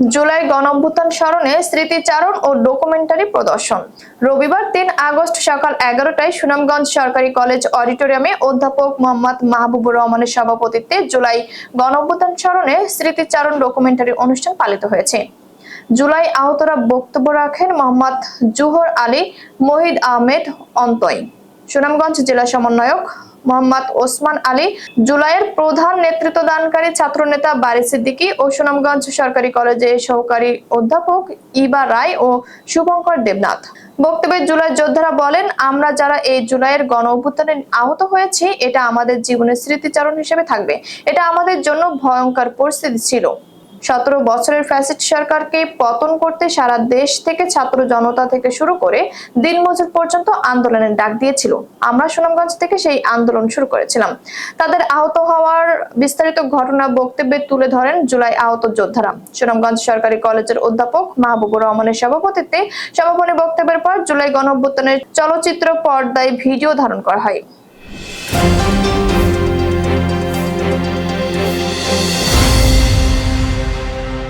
জুলাই গণঅভ্যুত্থান স্মরণে স্মৃতিচারণ ও ডকুমেন্টারি প্রদর্শন। রবিবার তিন আগস্ট সকাল এগারোটায় সুনামগঞ্জ সরকারি কলেজ অডিটোরিয়ামে অধ্যাপক মোহাম্মদ মাহবুবুর রহমানের সভাপতিত্বে জুলাই গণঅভ্যুত্থান স্মরণে স্মৃতিচারণ ডকুমেন্টারি অনুষ্ঠান পালিত হয়েছে। জুলাই আহতরা বক্তব্য রাখেন মোহাম্মদ জুহর আলী, মহিদ আহমেদ অন্তয় সুনামগঞ্জ জেলা সমন্বয়ক মোহাম্মদ ওসমান আলী। জুলাইয়ের প্রধান নেতৃত্ব নেতৃত্বদানকারী ছাত্রনেতা বারি সিদ্দিকী ও সুনামগঞ্জ সরকারি কলেজের সহকারী অধ্যাপক ইবা রায় ও শুভঙ্কর দেবনাথ। বক্তব্যে জুলাই যোদ্ধারা বলেন, আমরা যারা এই জুলাইয়ের গণ অভ্যুত্থানে আহত হয়েছি, এটা আমাদের জীবনের স্মৃতিচারণ হিসেবে থাকবে। এটা আমাদের জন্য ভয়ঙ্কর পরিস্থিতি ছিল। সতেরো বছরের ফ্যাসিস্ট সরকারকে পতন করতে সারা দেশ থেকে ছাত্র জনতা থেকে শুরু করে দিনমজুর পর্যন্ত আন্দোলনের ডাক দিয়েছিল। আমরা সুনামগঞ্জ থেকে সেই আন্দোলন শুরু করেছিলাম। তাদের আহত হওয়ার বিস্তারিত ঘটনা বক্তব্যে তুলে ধরেন জুলাই আহত যোদ্ধারা। সুনামগঞ্জ সরকারি কলেজের অধ্যাপক মাহবুবুর রহমানের সভাপতিত্বে সমাপনী বক্তব্যের পর জুলাই গণ গণঅভ্যুত্থানের চলচ্চিত্র পর্দায় ভিডিও ধারণ করা হয়।